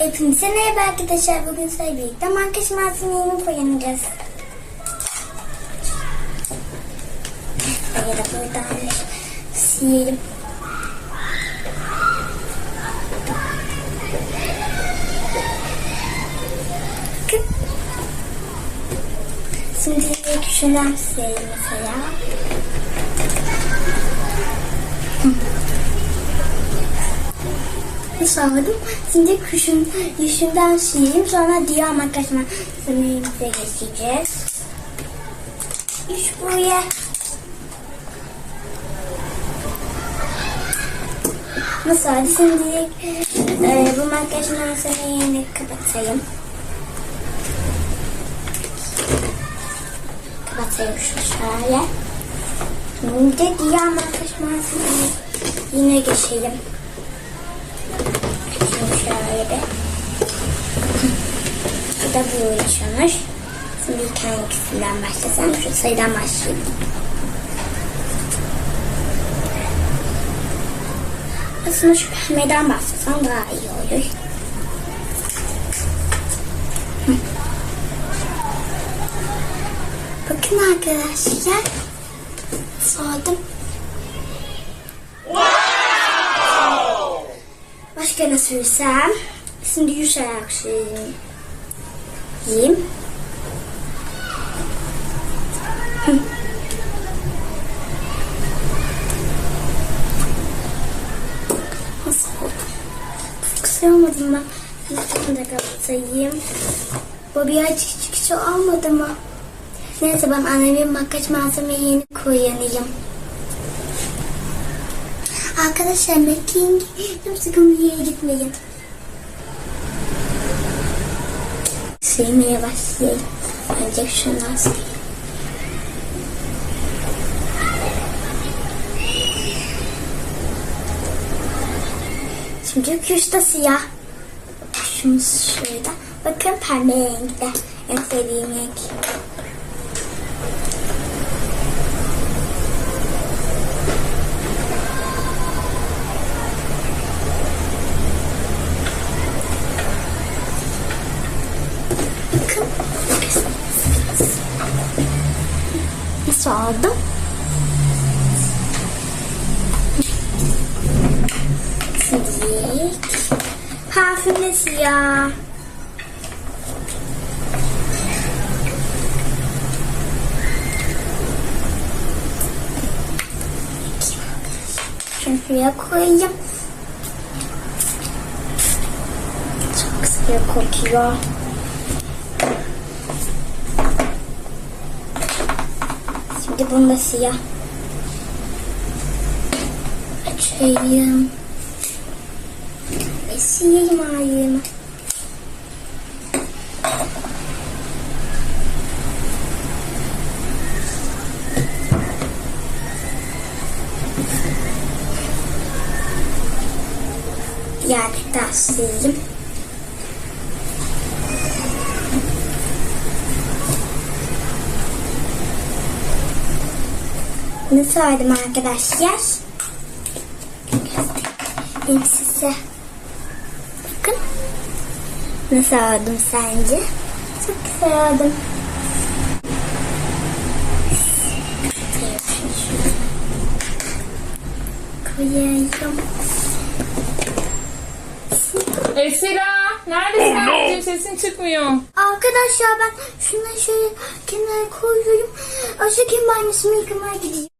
Hepinize merhaba arkadaşlar. Bugün sizlerle birlikte makyaj malzemelerini kullanacağız. Ya da buradan silelim. Şimdi şundan silelim mesela. Sağladım. Şimdi kuşun yüzünden sileyim. Sonra diğer makyaj malzemelerimize geçeceğiz. İş buraya. Nasıl hadi şimdi e, bu makyaj malzemelerini kapatayım. Kapatayım şu şöyle. Şimdi diğer makyaj malzemelerine yine geçelim. Bir. Bu da bu yaşanır. Şimdi ilk hangisinden başlasam? Şu sayıdan başlayayım. Aslında şu pembeden başlasam daha iyi olur. Bakın arkadaşlar. Sordum. Başka ne söylesem? Şimdi yuşarak söyleyeyim. Yiyeyim. Nasıl oldu? Çok güzel olmadı mı? Lütfen de kapatayım. Bu birazcık çıkışı olmadı mı? Neyse ben annemin makyaj malzemeyi yeni kullanayım. Arkadaşlar bekleyin. Sakın bir yere gitmeyin. Sevmeye başlayayım. Önce şundan sileyim. Şimdi kuşta siyah. Kuşumuz şurada. Bakın pembe renkte. En sevdiğim renk. Nasıl? Şimdi parfüm de siyah. Şuraya koyayım. Çok güzel kokuyor. Şimdi bunu da siyah. Açayım. Ve sileyim ayağımı. Diğer daha sileyim. Bunu söyledim arkadaşlar. Göstereyim size. Bakın. Nasıl aldım sence? Çok güzel aldım. Koyayım. Esra, neredesin anneciğim? Sesin çıkmıyor. Arkadaşlar ben şunları şöyle kenara koyuyorum. Aşağı kim banyosumu yıkamaya gideceğim.